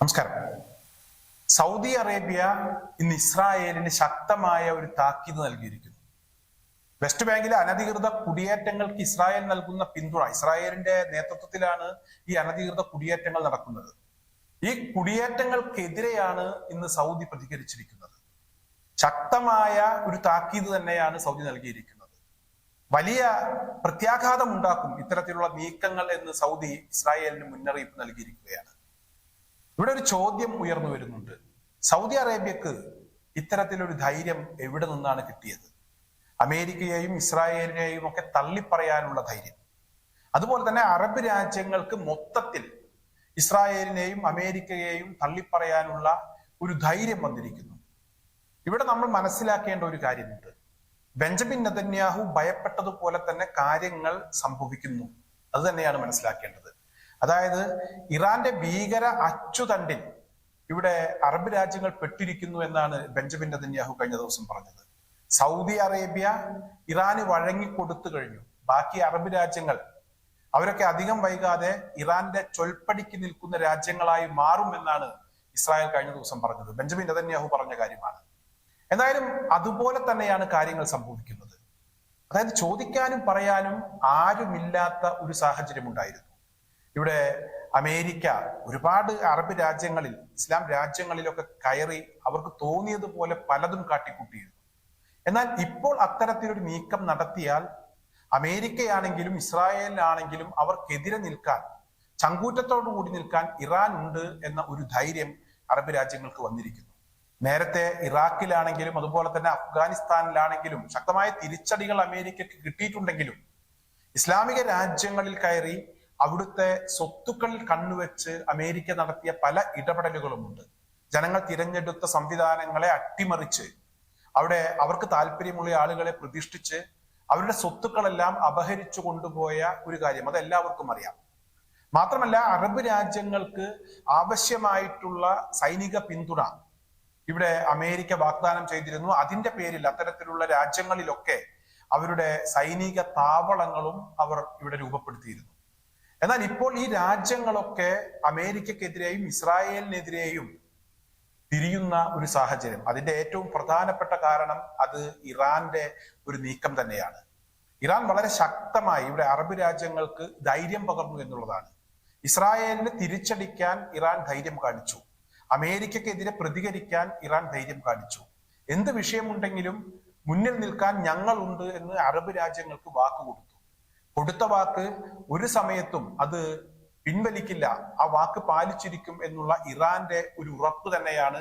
നമസ്കാരം. Saudi Arabia ഇന്ന് ഇസ്രായേലിന് ശക്തമായ ഒരു താക്കീത് നൽകിയിരിക്കുന്നു. വെസ്റ്റ് ബാങ്കിലെ അനധികൃത കുടിയേറ്റങ്ങൾക്ക് ഇസ്രായേൽ നൽകുന്ന പിന്തുണ ഇസ്രായേലിന്റെ നേതൃത്വത്തിലാണ് ഈ അനധികൃത കുടിയേറ്റങ്ങൾ നടക്കുന്നത്. ഈ കുടിയേറ്റങ്ങൾക്കെതിരെയാണ് ഇന്ന് സൗദി പ്രതികരിച്ചിരിക്കുന്നത്. ശക്തമായ ഒരു താക്കീത് തന്നെയാണ് സൗദി നൽകിയിരിക്കുന്നത്. വലിയ പ്രത്യാഘാതം ഉണ്ടാക്കും ഇത്തരത്തിലുള്ള നീക്കങ്ങൾ എന്ന് സൗദി ഇസ്രായേലിന് മുന്നറിയിപ്പ് നൽകിയിരിക്കുകയാണ്. ഇവിടെ ഒരു ചോദ്യം ഉയർന്നു വരുന്നുണ്ട്. സൗദി അറേബ്യക്ക് ഇത്തരത്തിലൊരു ധൈര്യം എവിടെ നിന്നാണ് കിട്ടിയത്? അമേരിക്കയെയും ഇസ്രായേലിനെയും ഒക്കെ തള്ളിപ്പറയാനുള്ള ധൈര്യം. അതുപോലെ തന്നെ അറബ് രാജ്യങ്ങൾക്ക് മൊത്തത്തിൽ ഇസ്രായേലിനെയും അമേരിക്കയെയും തള്ളിപ്പറയാനുള്ള ഒരു ധൈര്യം വന്നിരിക്കുന്നു. ഇവിടെ നമ്മൾ മനസ്സിലാക്കേണ്ട ഒരു കാര്യമുണ്ട്. ബെഞ്ചമിൻ നെതന്യാഹു ഭയപ്പെട്ടതുപോലെ തന്നെ കാര്യങ്ങൾ സംഭവിക്കുന്നു. അത് തന്നെയാണ് മനസ്സിലാക്കേണ്ടത്. അതായത് ഇറാന്റെ ഭീകര അച്ചുതണ്ടിൽ ഇവിടെ അറബ് രാജ്യങ്ങൾ പെട്ടിരിക്കുന്നു എന്നാണ് ബെഞ്ചമിൻ നെതന്യാഹു കഴിഞ്ഞ ദിവസം പറഞ്ഞത്. സൗദി അറേബ്യ ഇറാന് വഴങ്ങിക്കൊടുത്തു കഴിഞ്ഞു. ബാക്കി അറബ് രാജ്യങ്ങൾ അവരൊക്കെ അധികം വൈകാതെ ഇറാന്റെ ചൊൽപ്പടിക്ക് നിൽക്കുന്ന രാജ്യങ്ങളായി മാറുമെന്നാണ് ഇസ്രായേൽ കഴിഞ്ഞ ദിവസം പറഞ്ഞത്. ബെഞ്ചമിൻ നെതന്യാഹു പറഞ്ഞ കാര്യമാണ്. എന്തായാലും അതുപോലെ തന്നെയാണ് കാര്യങ്ങൾ സംഭവിക്കുന്നത്. അതായത് ചോദിക്കാനും പറയാനും ആരുമില്ലാത്ത ഒരു സാഹചര്യം ഉണ്ടായിരുന്നു ഇവിടെ അമേരിക്ക ഒരുപാട് അറബ് രാജ്യങ്ങളിൽ ഇസ്ലാം രാജ്യങ്ങളിലൊക്കെ കയറി അവർക്ക് തോന്നിയതുപോലെ പലതും കാട്ടിക്കൂട്ടിയിരുന്നു. എന്നാൽ ഇപ്പോൾ അത്തരത്തിലൊരു നീക്കം നടത്തിയാൽ അമേരിക്കയാണെങ്കിലും ഇസ്രായേലിനാണെങ്കിലും അവർക്കെതിരെ നിൽക്കാൻ ചങ്കൂറ്റത്തോടു കൂടി നിൽക്കാൻ ഇറാൻ ഉണ്ട് എന്ന ഒരു ധൈര്യം അറബ് രാജ്യങ്ങൾക്ക് വന്നിരിക്കുന്നു. നേരത്തെ ഇറാഖിലാണെങ്കിലും അതുപോലെ തന്നെ അഫ്ഗാനിസ്ഥാനിലാണെങ്കിലും ശക്തമായ തിരിച്ചടികൾ അമേരിക്കക്ക് കിട്ടിയിട്ടുണ്ടെങ്കിലും ഇസ്ലാമിക രാജ്യങ്ങളിൽ കയറി അവിടുത്തെ സ്വത്തുക്കൾ കണ്ണുവെച്ച് അമേരിക്ക നടത്തിയ പല ഇടപെടലുകളുമുണ്ട്. ജനങ്ങൾ തിരഞ്ഞെടുത്ത സംവിധാനങ്ങളെ അട്ടിമറിച്ച് അവിടെ അവർക്ക് താല്പര്യമുള്ള ആളുകളെ പ്രതിഷ്ഠിച്ച് അവരുടെ സ്വത്തുക്കളെല്ലാം അപഹരിച്ചു കൊണ്ടുപോയ ഒരു കാര്യം അത് എല്ലാവർക്കും അറിയാം. മാത്രമല്ല അറബ് രാജ്യങ്ങൾക്ക് ആവശ്യമായിട്ടുള്ള സൈനിക പിന്തുണ ഇവിടെ അമേരിക്ക വാഗ്ദാനം ചെയ്തിരുന്നു. അതിന്റെ പേരിൽ അത്തരത്തിലുള്ള രാജ്യങ്ങളിലൊക്കെ അവരുടെ സൈനിക താവളങ്ങളും അവർ ഇവിടെ രൂപപ്പെടുത്തിയിരുന്നു. എന്നാൽ ഇപ്പോൾ ഈ രാജ്യങ്ങളൊക്കെ അമേരിക്കക്കെതിരെയും ഇസ്രായേലിനെതിരെയും തിരിയുന്ന ഒരു സാഹചര്യം. അതിന്റെ ഏറ്റവും പ്രധാനപ്പെട്ട കാരണം അത് ഇറാന്റെ ഒരു നീക്കം തന്നെയാണ്. ഇറാൻ വളരെ ശക്തമായി ഇവിടെ അറബ് രാജ്യങ്ങൾക്ക് ധൈര്യം പകർന്നു എന്നുള്ളതാണ്. ഇസ്രായേലിന് തിരിച്ചടിക്കാൻ ഇറാൻ ധൈര്യം കാണിച്ചു. അമേരിക്കക്കെതിരെ പ്രതികരിക്കാൻ ഇറാൻ ധൈര്യം കാണിച്ചു. എന്ത് വിഷയമുണ്ടെങ്കിലും മുന്നിൽ നിൽക്കാൻ ഞങ്ങളുണ്ട് എന്ന് അറബ് രാജ്യങ്ങൾക്ക് വാക്ക് കൊടുത്തു വാക്ക് ഒരു സമയത്തും അത് പിൻവലിക്കില്ല. ആ വാക്ക് പാലിച്ചിരിക്കും എന്നുള്ള ഇറാന്റെ ഒരു ഉറപ്പ് തന്നെയാണ്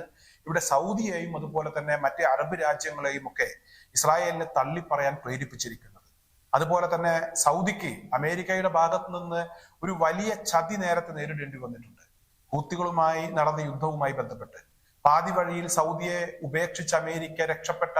ഇവിടെ സൗദിയെയും അതുപോലെ തന്നെ മറ്റേ അറബ് രാജ്യങ്ങളെയും ഒക്കെ ഇസ്രായേലിനെ തള്ളിപ്പറയാൻ പ്രേരിപ്പിച്ചിരിക്കുന്നത്. അതുപോലെ തന്നെ സൗദിക്ക് അമേരിക്കയുടെ ഭാഗത്ത് നിന്ന് ഒരു വലിയ ചതി നേരത്തെ നേരിടേണ്ടി വന്നിട്ടുണ്ട്. ഹൂത്തികളുമായി നടന്ന യുദ്ധവുമായി ബന്ധപ്പെട്ട്. പാതി വഴിയിൽ സൗദിയെ ഉപേക്ഷിച്ച് അമേരിക്ക രക്ഷപ്പെട്ട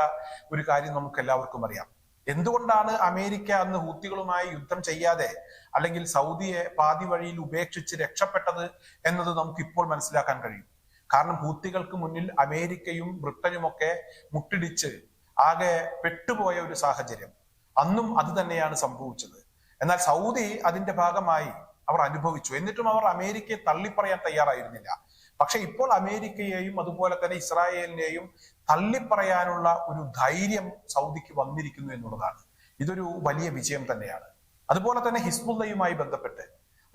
ഒരു കാര്യം നമുക്ക് എല്ലാവർക്കും അറിയാം. എന്തുകൊണ്ടാണ് അമേരിക്ക അന്ന് ഹൂത്തികളുമായി യുദ്ധം ചെയ്യാതെ അല്ലെങ്കിൽ സൗദിയെ പാതി വഴിയിൽ ഉപേക്ഷിച്ച് രക്ഷപ്പെട്ടത് എന്നത് നമുക്ക് ഇപ്പോൾ മനസ്സിലാക്കാൻ കഴിയും. കാരണം ഹൂത്തികൾക്ക് മുന്നിൽ അമേരിക്കയും ബ്രിട്ടനും ഒക്കെ മുട്ടിടിച്ച് ആകെ പെട്ടുപോയ ഒരു സാഹചര്യം. അന്നും അത് തന്നെയാണ് സംഭവിച്ചത്. എന്നാൽ സൗദി അതിന്റെ ഭാഗമായി അവർ അനുഭവിച്ചു. എന്നിട്ടും അവർ അമേരിക്കയെ തള്ളിപ്പറയാൻ തയ്യാറായിരുന്നില്ല. പക്ഷെ ഇപ്പോൾ അമേരിക്കയെയും അതുപോലെ തന്നെ ഇസ്രായേലിനെയും തള്ളിപ്പറയാനുള്ള ഒരു ധൈര്യം സൗദിക്ക് വന്നിരിക്കുന്നു എന്നുള്ളതാണ്. ഇതൊരു വലിയ വിജയം തന്നെയാണ്. അതുപോലെ തന്നെ ഹിസ്ബുള്ളയുമായി ബന്ധപ്പെട്ട്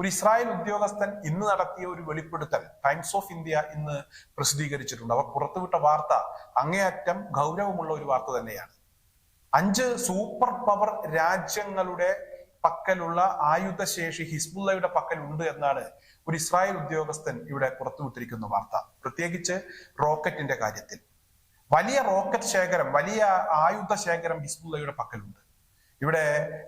ഒരു ഇസ്രായേൽ ഉദ്യോഗസ്ഥൻ ഇന്ന് നടത്തിയ ഒരു വെളിപ്പെടുത്തൽ ടൈംസ് ഓഫ് ഇന്ത്യ ഇന്ന് പ്രസിദ്ധീകരിച്ചിട്ടുണ്ട്. അവർ പുറത്തുവിട്ട വാർത്ത അങ്ങേയറ്റം ഗൗരവമുള്ള ഒരു വാർത്ത തന്നെയാണ്. അഞ്ച് സൂപ്പർ പവർ രാജ്യങ്ങളുടെ പക്കലുള്ള ആയുധശേഷി ഹിസ്ബുല്ലയുടെ പക്കൽ ഉണ്ട് എന്നാണ് ഒരു ഇസ്രായേൽ ഉദ്യോഗസ്ഥൻ ഇവിടെ പുറത്തുവിട്ടിരിക്കുന്ന വാർത്ത. പ്രത്യേകിച്ച് റോക്കറ്റിന്റെ കാര്യത്തിൽ. വലിയ റോക്കറ്റ് ശേഖരം വലിയ ആയുധ ശേഖരം ഹിസ്ബുള്ളയുടെ പക്കലുണ്ട്. ഇവിടെ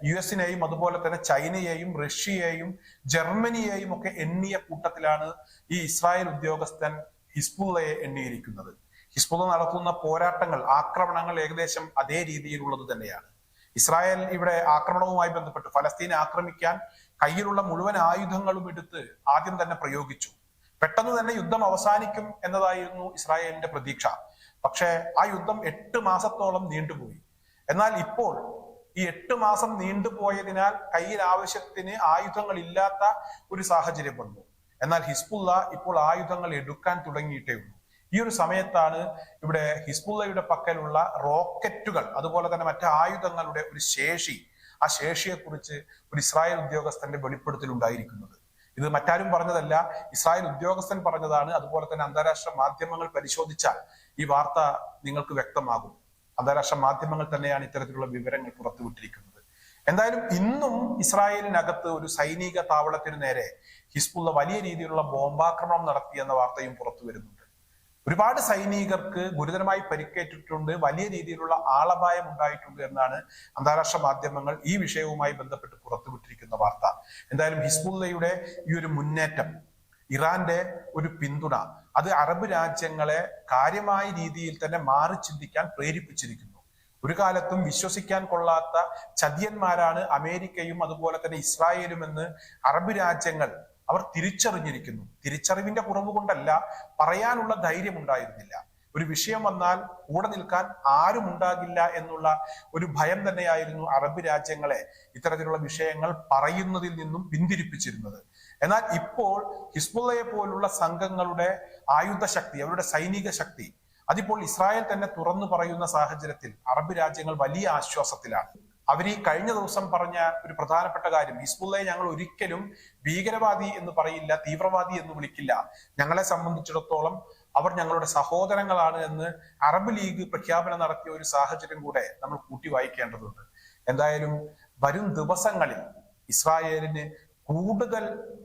യു എസിനെയും അതുപോലെ തന്നെ ചൈനയെയും റഷ്യയെയും ജർമ്മനിയെയും ഒക്കെ എണ്ണിയ കൂട്ടത്തിലാണ് ഈ ഇസ്രായേൽ ഉദ്യോഗസ്ഥൻ ഹിസ്ബുള്ളയെ എണ്ണിയിരിക്കുന്നത്. ഹിസ്ബുള്ള നടത്തുന്ന പോരാട്ടങ്ങൾ ആക്രമണങ്ങൾ ഏകദേശം അതേ രീതിയിലുള്ളത് തന്നെയാണ്. ഇസ്രായേൽ ഇവിടെ ആക്രമണവുമായി ബന്ധപ്പെട്ട് ഫലസ്തീനെ ആക്രമിക്കാൻ കയ്യിലുള്ള മുഴുവൻ ആയുധങ്ങളും എടുത്ത് ആദ്യം തന്നെ പ്രയോഗിച്ചു. പെട്ടെന്ന് തന്നെ യുദ്ധം അവസാനിക്കും എന്നതായിരുന്നു ഇസ്രായേലിന്റെ പ്രതീക്ഷ. പക്ഷേ ആ യുദ്ധം എട്ട് മാസത്തോളം നീണ്ടുപോയി. എന്നാൽ ഇപ്പോൾ ഈ എട്ട് മാസം നീണ്ടുപോയതിനാൽ കയ്യിൽ ആവശ്യത്തിന് ആയുധങ്ങൾ ഇല്ലാത്ത ഒരു സാഹചര്യം വന്നു എന്നാൽ ഹിസ്ബുള്ള ഇപ്പോൾ ആയുധങ്ങൾ എടുക്കാൻ തുടങ്ങിയിട്ടേ ഉള്ളൂ. ഈ ഒരു സമയത്താണ് ഇവിടെ ഹിസ്ബുള്ളയുടെ പക്കലുള്ള റോക്കറ്റുകൾ അതുപോലെ തന്നെ മറ്റു ആയുധങ്ങളുടെ ഒരു ശേഷി ആ ശേഷിയെക്കുറിച്ച് ഒരു ഇസ്രായേൽ ഉദ്യോഗസ്ഥന്റെ വെളിപ്പെടുത്തൽ ഉണ്ടായിരിക്കുന്നത് ഇത് മറ്റാരും പറഞ്ഞതല്ല. ഇസ്രായേൽ ഉദ്യോഗസ്ഥൻ പറഞ്ഞതാണ്. അതുപോലെ തന്നെ അന്താരാഷ്ട്ര മാധ്യമങ്ങൾ പരിശോധിച്ചാൽ ഈ വാർത്ത നിങ്ങൾക്ക് വ്യക്തമാകും. അന്താരാഷ്ട്ര മാധ്യമങ്ങൾ തന്നെയാണ് ഇത്തരത്തിലുള്ള വിവരങ്ങൾ പുറത്തുവിട്ടിരിക്കുന്നത്. എന്തായാലും ഇന്നും ഇസ്രായേലിനകത്ത് ഒരു സൈനിക താവളത്തിന് നേരെ ഹിസ്ബുള്ള വലിയ രീതിയിലുള്ള ബോംബാക്രമണം നടത്തി എന്ന വാർത്തയും പുറത്തു വരുന്നുണ്ട് ഒരുപാട് സൈനികർക്ക് ഗുരുതരമായി പരിക്കേറ്റിട്ടുണ്ട്. വലിയ രീതിയിലുള്ള ആളപായം ഉണ്ടായിട്ടുണ്ട് എന്നാണ് അന്താരാഷ്ട്ര മാധ്യമങ്ങൾ ഈ വിഷയവുമായി ബന്ധപ്പെട്ട് പുറത്തുവിട്ടിരിക്കുന്ന വാർത്ത. എന്തായാലും ഹിസ്ബുള്ളയുടെ ഈ ഒരു മുന്നേറ്റം ഇറാന്റെ ഒരു പിന്തുണ അത് അറബ് രാജ്യങ്ങളെ കാര്യമായ രീതിയിൽ തന്നെ മാറി ചിന്തിക്കാൻ പ്രേരിപ്പിച്ചിരിക്കുന്നു. ഒരു കാലത്തും വിശ്വസിക്കാൻ കൊള്ളാത്ത ചതിയന്മാരാണ് അമേരിക്കയും അതുപോലെ തന്നെ ഇസ്രായേലും എന്ന് അറബ് രാജ്യങ്ങൾ അവർ തിരിച്ചറിഞ്ഞിരിക്കുന്നു. തിരിച്ചറിവിന്റെ കുറവ് കൊണ്ടല്ല പറയാനുള്ള ധൈര്യം ഉണ്ടായിരുന്നില്ല. ഒരു വിഷയം വന്നാൽ കൂടെ നിൽക്കാൻ ആരും ഉണ്ടാകില്ല എന്നുള്ള ഒരു ഭയം തന്നെയായിരുന്നു അറബ് രാജ്യങ്ങളെ ഇത്തരത്തിലുള്ള വിഷയങ്ങൾ പറയുന്നതിൽ നിന്നും പിന്തിരിപ്പിച്ചിരുന്നത്. എന്നാൽ ഇപ്പോൾ ഹിസ്ബുള്ളയെ പോലുള്ള സംഘങ്ങളുടെ ആയുധ ശക്തി അവരുടെ സൈനിക ശക്തി അതിപ്പോൾ ഇസ്രായേൽ തന്നെ തുറന്നു പറയുന്ന സാഹചര്യത്തിൽ അറബ് രാജ്യങ്ങൾ വലിയ ആശ്വാസത്തിലാണ്. അവർ ഈ കഴിഞ്ഞ ദിവസം പറഞ്ഞ ഒരു പ്രധാനപ്പെട്ട കാര്യം ഹിസ്ബുള്ളയെ ഞങ്ങൾ ഒരിക്കലും ഭീകരവാദി എന്ന് പറയില്ല തീവ്രവാദി എന്ന് വിളിക്കില്ല. ഞങ്ങളെ സംബന്ധിച്ചിടത്തോളം അവർ ഞങ്ങളുടെ സഹോദരങ്ങളാണ് എന്ന് അറബ് ലീഗ് പ്രഖ്യാപനം നടത്തിയ ഒരു സാഹചര്യം കൂടെ നമ്മൾ കൂട്ടി വായിക്കേണ്ടതുണ്ട്. എന്തായാലും വരും ദിവസങ്ങളിൽ ഇസ്രായേലിന് കൂടുതൽ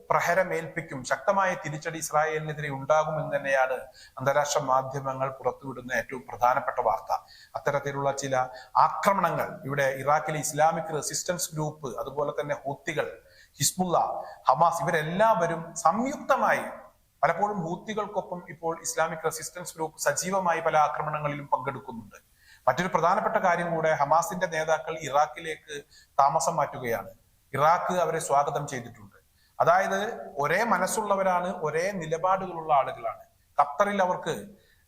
പ്രഹരമേൽപ്പിക്കും ശക്തമായ തിരിച്ചടി ഇസ്രായേലിനെതിരെ ഉണ്ടാകുമെന്ന് തന്നെയാണ് അന്താരാഷ്ട്ര മാധ്യമങ്ങൾ പുറത്തുവിടുന്ന ഏറ്റവും പ്രധാനപ്പെട്ട വാർത്ത. അത്തരത്തിലുള്ള ചില ആക്രമണങ്ങൾ ഇവിടെ ഇറാഖിലെ ഇസ്ലാമിക് റെസിസ്റ്റൻസ് ഗ്രൂപ്പ് അതുപോലെ തന്നെ ഹൂത്തികൾ ഹിസ്ബുള്ള ഹമാസ് ഇവരെല്ലാവരും സംയുക്തമായി പലപ്പോഴും ഹൂത്തികൾക്കൊപ്പം ഇപ്പോൾ ഇസ്ലാമിക് റെസിസ്റ്റൻസ് ഗ്രൂപ്പ് സജീവമായി പല ആക്രമണങ്ങളിലും പങ്കെടുക്കുന്നുണ്ട്. മറ്റൊരു പ്രധാനപ്പെട്ട കാര്യം കൂടെ ഹമാസിന്റെ നേതാക്കൾ ഇറാഖിലേക്ക് താമസം മാറ്റുകയാണ്. ഇറാഖ് അവരെ സ്വാഗതം ചെയ്തിട്ടുണ്ട്. അതായത് ഒരേ മനസ്സുള്ളവരാണ് ഒരേ നിലപാടുകളുള്ള ആളുകളാണ്. ഖത്തറിൽ അവർക്ക്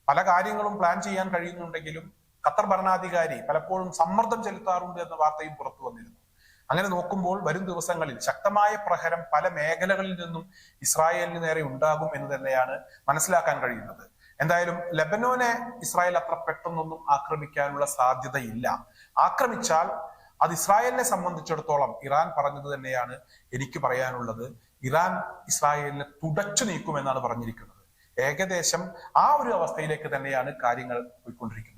പല കാര്യങ്ങളും പ്ലാൻ ചെയ്യാൻ കഴിയുന്നുണ്ടെങ്കിലും ഖത്തർ ഭരണാധികാരി പലപ്പോഴും സമ്മർദ്ദം ചെലുത്താറുണ്ട് എന്ന വാർത്തയും പുറത്തു വന്നിരുന്നു. അങ്ങനെ നോക്കുമ്പോൾ വരും ദിവസങ്ങളിൽ ശക്തമായ പ്രഹരം പല മേഖലകളിൽ നിന്നും ഇസ്രായേലിന് നേരെ ഉണ്ടാകും എന്ന് തന്നെയാണ് മനസ്സിലാക്കാൻ കഴിയുന്നത്. എന്തായാലും ലബനോനെ ഇസ്രായേൽ അത്ര പെട്ടെന്നൊന്നും ആക്രമിക്കാനുള്ള സാധ്യതയില്ല. ആക്രമിച്ചാൽ അത് ഇസ്രായേലിനെ സംബന്ധിച്ചിടത്തോളം ഇറാൻ പറഞ്ഞത് തന്നെയാണ് എനിക്ക് പറയാനുള്ളത്. ഇറാൻ ഇസ്രായേലിനെ തുടച്ചു നീക്കുമെന്നാണ് പറഞ്ഞിരിക്കുന്നത്. ഏകദേശം ആ ഒരു അവസ്ഥയിലേക്ക് തന്നെയാണ് കാര്യങ്ങൾ പോയിക്കൊണ്ടിരിക്കുന്നത്.